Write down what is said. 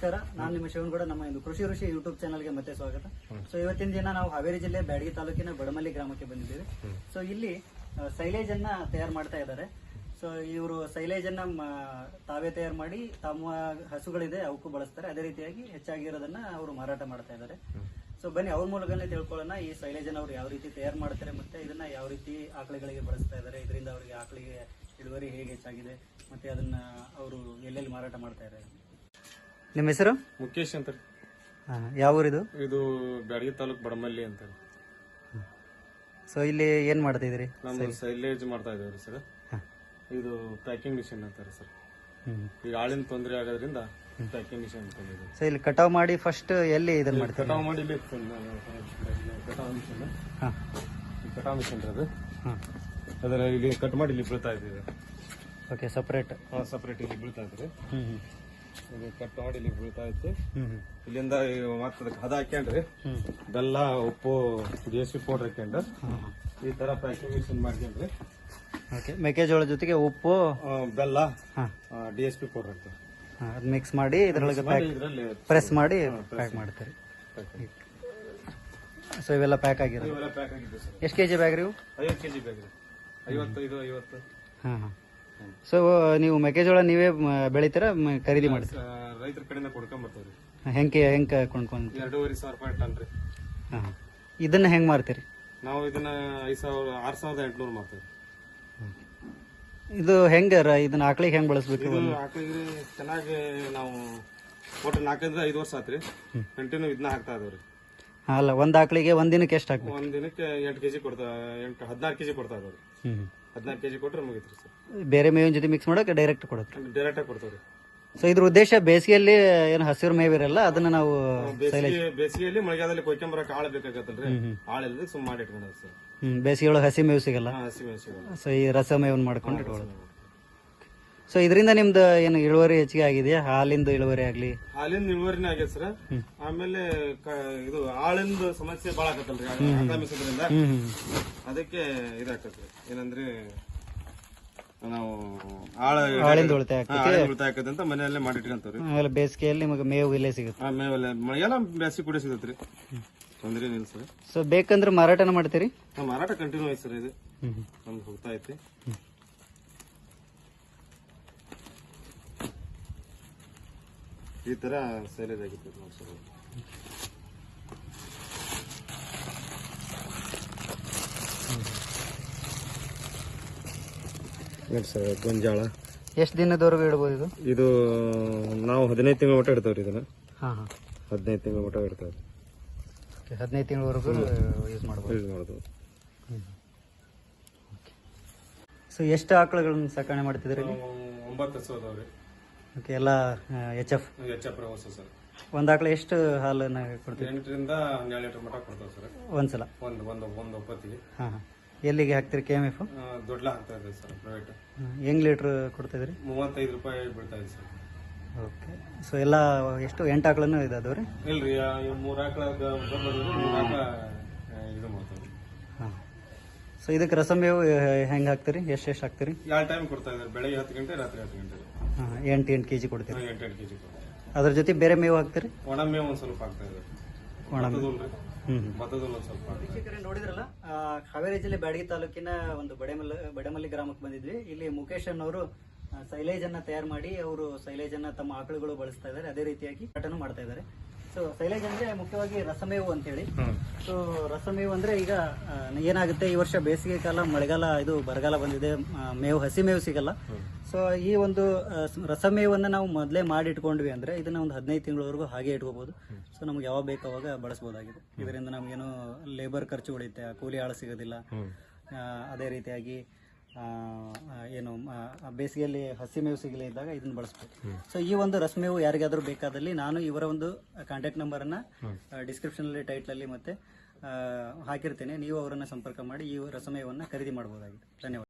ನಿಮ್ಮ ಶಿವನಗೌಡ ನಮ್ಮ ಒಂದು ಕೃಷಿ ಋಷಿ ಯೂಟ್ಯೂಬ್ ಚಾನಲ್ಗೆ ಮತ್ತೆ ಸ್ವಾಗತ. ಸೊ ಇವತ್ತಿನ ದಿನ ನಾವು ಹಾವೇರಿ ಜಿಲ್ಲೆ ಬ್ಯಾಡಗಿ ತಾಲೂಕಿನ ಬಡಮಲ್ಲಿ ಗ್ರಾಮಕ್ಕೆ ಬಂದಿದ್ದೇವೆ. ಸೊ ಇಲ್ಲಿ ಸೈಲೇಜ್ ಅನ್ನ ತಯಾರು ಮಾಡ್ತಾ ಇದ್ದಾರೆ. ಸೊ ಇವರು ಸೈಲೇಜ್ ಅನ್ನ ತಾವೇ ತಯಾರು ಮಾಡಿ ತಮ್ಮ ಹಸುಗಳಿದೆ ಅವಕ್ಕೂ ಬಳಸ್ತಾರೆ. ಅದೇ ರೀತಿಯಾಗಿ ಹೆಚ್ಚಾಗಿರೋದನ್ನ ಅವರು ಮಾರಾಟ ಮಾಡ್ತಾ ಇದ್ದಾರೆ. ಸೊ ಬನ್ನಿ ಅವ್ರ ಮೂಲಕನೇ ತಿಳ್ಕೊಳ್ಳೋಣ ಈ ಸೈಲೇಜ್ ಅನ್ನ ಅವ್ರು ಯಾವ ರೀತಿ ತಯಾರು ಮಾಡ್ತಾರೆ ಮತ್ತೆ ಇದನ್ನ ಯಾವ ರೀತಿ ಆಕಳುಗಳಿಗೆ ಬಳಸ್ತಾ ಇದ್ದಾರೆ. ಇದರಿಂದ ಅವರಿಗೆ ಆಕಳಿಗೆ ಇಳುವರಿ ಹೇಗೆ ಹೆಚ್ಚಾಗಿದೆ ಮತ್ತೆ ಅದನ್ನ ಅವರು ಎಲ್ಲೆಲ್ಲಿ ಮಾರಾಟ ಮಾಡ್ತಾ ಇದ್ದಾರೆ ನಿಮ್ಮ ಹೆಸರು? ಮುಖೇಶ್ ಅಂತ. ಯಾವ ಊರಿದು? ಇದು ಬ್ಯಾಡಗಿ ತಾಲೂಕ್ ಬಡಮಲ್ಲಿ ಅಂತ. ಸೊ ಇಲ್ಲಿ ಏನ್ ಮಾಡ್ತಾ ನಮ್ದು ಸೈಲೇಜ್ ಮಾಡ್ತಾ ಇದ್ದೀವಿ ಸರ್. ಇದು ಪ್ಯಾಕಿಂಗ್ ಮಿಷಿನ್ ಅಂತಾರೆ ಸರ್. ಈಗ ಆಳಿನ ತೊಂದರೆ ಆಗೋದ್ರಿಂದ ಪ್ಯಾಕಿಂಗ್ ಮಿಷಿನ್ ಸೊ ಇಲ್ಲಿ ಕಟಾವ್ ಮಾಡಿ ಫಸ್ಟ್ ಎಲ್ಲಿ ಇದನ್ನ ಮಾಡ್ತೀವಿ ಕಟಾವ್ ಮಾಡಿ ಇಲ್ಲಿ ಕಟಾವ್ ಮಿಷಿನ್. ಕಟಾವ್ ಮಿಷಿನ್ ಅದು. ಅದರ ಇಲ್ಲಿ ಕಟ್ ಮಾಡಿ ಇಲ್ಲಿ ಬೀಳ್ತಾ ಇದ್ದೀವಿ. ಓಕೆ ಸಪ್ರೇಟ್ ಸಪ್ರೇಟ್ ಇಲ್ಲಿ ಬೀಳ್ತಾ ಇದ್ರಿ. ಹ್ಮ್. ಇದು ಕಟ್ ಮಾಡಿ ಇಲ್ಲಿ ಬೀಳ್ತಾ ಹ್ಮ್. ಇಲ್ಲಿಂದ ಮತ್ತೆ ಅದಕ್ಕೆ ಹದ ಹಾಕ್ಯಂಡ್ರಿ. ಬೆಲ್ಲ ಉಪ್ಪು ಡಿ ಎಸ್ ಪಿ ಪೌಡರ್ ಹಾಕ್ಯಂಡು ಈ ತರ ಪ್ಯಾಕಿಂಗ್ ಮಾಡ್ಕೊಂಡ್ರಿ ಓಕೆ ಮೆಕ್ಕೆಜೋಳ ಜೊತೆಗೆ ಉಪ್ಪು. ಬೆಲ್ಲ ಡಿ ಎಸ್ ಪಿ ಪೌಡರ್ ಹಾಕ್ತೀವಿ. ಅದ್ ಮಿಕ್ಸ್ ಮಾಡಿ ಇದ್ರೊಳಗೆ ಮಾಡಿ ಪ್ರೆಸ್ ಮಾಡಿ ಪ್ಯಾಕ್ ಮಾಡ್ತೀರಿ. ಸೊ ಇವೆಲ್ಲ ಪ್ಯಾಕ್ ಆಗಿರೋದು. ಎಷ್ಟು ಪ್ಯಾಕ್ ಜಿ ಬ್ಯಾಗ್ ರೀ ಇವು? ಐವತ್ತು ಬೇಕು ರೀ ಐವತ್ತೈದು ಐವತ್ತು. ಹಾಂ ಹಾಂ ಸೊ ನೀವು ಮೆಕ್ಕೆಜೋಳ ನೀವೇ ಬೆಳಿತೀರಾ ಮ, ಖರೀದಿ ಮಾಡ್ತೀರಾ? ರೈತರ ಕಡೆಯಿಂದ ಕೊಡ್ಕೊಂಡ್ ಬರ್ತಾವ್ರಿ. ಹೆಂಗೆ ಹೆಂಗೆ ಕೊಂಡ್ಕೊಂಡು? ಎರಡೂವರೆ ಸಾವಿರ ರೂಪಾಯಿ ಟನ್ ರೀ. ಹಾಂ ಹಾಂ. ಇದನ್ನ ಹೆಂಗೆ ಮಾರ್ತೀರಿ? ನಾವು ಇದನ್ನ ಐದು ಸಾವಿರ ಆರು ಸಾವಿರದ ಎಂಟುನೂರು ಮಾಡ್ತೀವಿ ಇದು ಹೆಂಗೆ ರ ಇದನ್ನ ಆಕಳಿಗೆ ಹೆಂಗೆ ಬಳಸ್ಬೇಕು ಇದು ಆಕಳಿಗೆ ಚೆನ್ನಾಗಿ ನಾವು ಒಟ್ಟು ನಾಲ್ಕರಿಂದ ಐದು ವರ್ಷ ಆತ್ರಿ. ಕಂಟಿನ್ಯೂ ಇದನ್ನ ಹಾಕ್ತಾ ಇದಾವ್ರಿ ಹಾಂ ಅಲ್ಲ ಒಂದು ಆಕಳಿಗೆ ಒಂದು ದಿನಕ್ಕೆ ಎಷ್ಟು ಹಾಕ್ಬೇಕು? ಒಂದ್ ದಿನಕ್ಕೆ ಎಂಟು ಕೆಜಿ ಕೊಡ್ತಾ ಎಂಟು ಹದಿನಾರು ಕೆಜಿ ಕೊಡ್ತಾ ಇದಾವ್ರಿ ಹ್ಞೂ ಹದಿನಾರು ಕೆಜಿ ಕೊಟ್ರೆ ಮುಗಿತ್ರಿ ಸರ್. ಬೇರೆ ಮೇವಿನ ಜೊತೆ ಮಿಕ್ಸ್ ಮಾಡೋಕೆ ಡೈರೆಕ್ಟ್ ಕೊಡೋದು ಡೈರೆಕ್ಟ್ ಆಗಿ ಕೊಡ್ತಾವ್ರಿ. ಸೊ ಇದ್ರ ಉದ್ದೇಶ ಬೇಸಿಗೆಯಲ್ಲಿ ಏನು ಹಸಿರು ಮೇವಿರಲ್ಲ ಅದನ್ನ ನಾವು ಬೇಸಿಗೆ ಬೇಸಿಗೆಯಲ್ಲಿ ಮಳೆಗಾಲದಲ್ಲಿ ಕೊಯ್ಕೊಂಬರ ಕಾಳು ಬೇಕಾಗತ್ತಲ್ರಿ. ಆಳು ಇಲ್ಲದೆ ಸುಮ್ಮ ಮಾಡಿ ಇಟ್ಕೊಂಡಾರ ಸರ್. ಹ್ಮ್, ಬೇಸಿಗೆಯೊಳಗೆ ಹಸಿ ಮೇವು ಸಿಗಲ್ಲ. ಹಸಿ ಮೆಣಸಿಗೆ ಸೊ ಈ ರಸ ಮೇವನ್ ಮಾಡ್ಕೊಂಡು ಇಟ್ಕೊಳ್ಳೋದು. ಸೊ ಇದರಿಂದ ನಿಮ್ದು ಏನು ಇಳುವರಿ ಹೆಚ್ಚಿಗೆ ಆಗಿದೆಯಾ? ಹಾಲಿಂದ ಇಳುವರಿ ಆಗಲಿ? ಹಾಲಿಂದ ಇಳುವರಿನೇ ಆಗೈತೆ ಸರ್. ಆಮೇಲೆ ಕ- ಇದು ಆಳಿಂದ ಸಮಸ್ಯೆ ಭಾಳ ಹ್ಮ್ ಹ್ಮ್. ಅದಕ್ಕೆ ಇದಾಕತ್ರಿ ಏನಂದ್ರೆ ನಾವು ಆಳ ಹಾಲಿಂದ ಉಳಿತಾಯ ಆಳಿಂದ ಉಳಿತಾಯ ಆಕತ್ತೆ ಅಂತ ಮನೆಯಲ್ಲೇ ಮಾಡಿ ಇಟ್ಕೊಂತವ್ರಿ ಆಮೇಲೆ ಬೇಸಿಗೆಯಲ್ಲಿ ನಿಮಗೆ ಮೇವು ಇಲ್ಲೇ ಸಿಗುತ್ತೆ. ಆಮೇಲೆ ಮಳೆಗೆಲ್ಲ ಬ್ಯಾಸಿ ಕೂಡ ಸಿಗತ್ರಿ. ತೊಂದ್ರೆ ಏನಿಲ್ಲ ಸರ್. ಸೊ ಬೇಕಂದ್ರೆ ಮಾರಾಟನ ಮಾಡ್ತೀರಿ? ನಮ್ಮ ಮಾರಾಟ ಕಂಟಿನ್ಯೂ ಐತೆ ಸರ್ ಇದು. ನಮ್ದು ಹೋಗ್ತಾ ಐತಿ. ಈ ತರ ಸೈಲೇಜ್ ಆಗಿತ್ತು ನೋಡಿ ಸರ್. ನೋಡಿ ಸರ್ ಗೊಂಜಾಳ. ಎಷ್ಟು ದಿನದವರೆಗೂ ಇಡ್ಬೋದು ಇದು? ಇದು ನಾವು ಹದಿನೈದು ತಿಂಗಳ ಮಟ್ಟ ರೀ ಇದನ್ನ. ಹಾಂ ಹಾಂ. ಹದಿನೈದು ತಿಂಗಳ ಮಟ್ಟ ಇಡ್ತೇವೆ ಹದಿನೈದು ತಿಂಗಳವರೆಗೂ ಯೂಸ್ ಮಾಡ್ಬೋದು. ಯೂಸ್ ಸೊ ಎಷ್ಟು ಆಕಳುಗಳನ್ನ ಸಾಕಣೆ ಮಾಡ್ತಿದ್ರಿ ಒಂಬತ್ತು ಹಸು ಅದಾವ್ರಿ. ಓಕೆ ಎಲ್ಲ ಎಚ್ ಎಫ್ ಎಚ್ ಎಫ್ ರವಸ ಸರ್ ಒಂದು ಆಕಳ ಎಷ್ಟು ಹಾಲನ್ನ ಕೊಡ್ತೀವಿ ಎಂಟರಿಂದ ಹನ್ನೆರಡು ಲೀಟರ್ ಮಟ್ಟ ಕೊಡ್ತಾವೆ ಸರ್ ಒಂದ್ಸಲ? ಒಂದು ಒಂದು ಒಂದು ಒಪ್ಪತ್ತಿಗೆ. ಹಾಂ ಹಾಂ. ಎಲ್ಲಿಗೆ ಹಾಕ್ತೀರಿ ಕೆ ಎಂ ಎಫ್ ದೊಡ್ಡ ಹಾಕ್ತಾ ಇದೆ ಸರ್ ಪ್ರೈವೇಟ್ ಹೆಂಗ್ ಲೀಟ್ರ್ ಕೊಡ್ತಿದ್ರಿ ಮೂವತ್ತೈದು ರೂಪಾಯಿ ಬೀಳ್ತಾ ಇದೆ ಸರ್ ಓಕೆ ಸೊ ಎಲ್ಲ ಎಷ್ಟು ಎಂಟು ಆಕಳನ್ನು ಇದಾದವ್ರಿ ಇಲ್ರಿ ಆ, ಇವ್ ಮೂರ್ ಆಕಳ ಮೂರ್ ಆಕಳ ಇದು ಮಾಡ್ತಾವ್ರಿ ಹಾಂ. ಸೊ ಇದಕ್ಕೆ ರಸಮೇವು ಹೆಂಗೆ ಹಾಕ್ತೀರಿ? ಎಷ್ಟು ಎಷ್ಟು ಹಾಕ್ತೀರಿ? ಎರಡು ಟೈಮ್ ಕೊಡ್ತಾ ಇದ್ದಾರೆ ಬೆಳಗ್ಗೆ ಹತ್ತು ಗಂಟೆ ರಾತ್ರಿ ಹತ್ತು ಗಂಟೆ ಎಂಟು ಎಂಟು ಕೆ ಜಿ ಕೊಡ್ತೀರಿ ಎಂಟು ಎಂಟು ಕೆಜಿ ಕೊಡ್ತಾರೆ ಅದ್ರ ಜೊತೆ ಬೇರೆ ಮೇವು ಹಾಕ್ತೀರಿ? ಒಣ ಮೇವು ಒಂದ್ ಸ್ವಲ್ಪ ಹಾಕ್ತಾ ಇದ್ದಾರೆ ಒಣ ನೋಡಿದ್ರಲ್ಲ ಹಾವೇರಿ ಜಿಲ್ಲೆ ಬ್ಯಾಡಗಿ ತಾಲೂಕಿನ ಒಂದು ಬಡೆಮಲ್ಲ ಬಡಮಲ್ಲಿ ಗ್ರಾಮಕ್ಕೆ ಬಂದಿದ್ವಿ. ಇಲ್ಲಿ ಮುಖೇಶ್ ಅನ್ನೋರು ಸೈಲೇಜ್ ಅನ್ನ ತಯಾರು ಮಾಡಿ ಅವರು ಸೈಲೇಜ್ ಅನ್ನ ತಮ್ಮ ಆಕಳುಗಳು ಬಳಸ್ತಾ ಇದ್ದಾರೆ. ಅದೇ ರೀತಿಯಾಗಿ ಕಟನು ಮಾಡ್ತಾ ಇದ್ದಾರೆ. ಸೊ ಸೈಲೇಜ್ ಅಂದ್ರೆ ಮುಖ್ಯವಾಗಿ ರಸಮೇವು ಅಂತ ಹೇಳಿ ಸೊ ರಸಮೇವು ಅಂದ್ರೆ ಈಗ ಏನಾಗುತ್ತೆ ಈ ವರ್ಷ ಬೇಸಿಗೆ ಕಾಲ ಮಳೆಗಾಲ ಇದು ಬರಗಾಲ ಬಂದಿದೆ ಮೇವು ಹಸಿ ಮೇವು ಸಿಗಲ್ಲ. ಸೊ ಈ ಒಂದು ರಸಮೇವನ್ನ ನಾವು ಮೊದಲೇ ಮಾಡಿ ಇಟ್ಕೊಂಡ್ವಿ ಅಂದ್ರೆ ಇದನ್ನ ಒಂದು ಹದಿನೈದು ತಿಂಗಳವರೆಗೂ ಹಾಗೆ ಇಟ್ಕೋಬಹುದು ಸೊ ನಮ್ಗೆ ಯಾವಾಗ ಬೇಕು ಅವಾಗ ಬಳಸಬಹುದಾಗಿದೆ ಇದರಿಂದ ನಮ್ಗೇನು ಲೇಬರ್ ಖರ್ಚು ಉಳಿಯುತ್ತೆ ಕೂಲಿ ಆಳು ಸಿಗೋದಿಲ್ಲ. ಅದೇ ರೀತಿಯಾಗಿ ಏನು ಬೇಸಿಗೆಯಲ್ಲಿ ಹಸಿ ಮೇವು ಸಿಗಲೇ ಇದ್ದಾಗ ಇದನ್ನ ಬಳಸ್ಬೇಕು. ಸೊ ಈ ಒಂದು ರಸಮೇವು ಯಾರಿಗಾದರೂ ಬೇಕಾದಲ್ಲಿ ನಾನು ಇವರ ಒಂದು ಕಾಂಟ್ಯಾಕ್ಟ್ ನಂಬರನ್ನು ಡಿಸ್ಕ್ರಿಪ್ಷನಲ್ಲಿ ಟೈಟ್ಲಲ್ಲಿ ಮತ್ತೆ ಹಾಕಿರ್ತೇನೆ. ನೀವು ಅವರನ್ನು ಸಂಪರ್ಕ ಮಾಡಿ ಈ ರಸಮೇವನ್ನು ಖರೀದಿ ಮಾಡ್ಬೋದಾಗಿದೆ ಧನ್ಯವಾದ.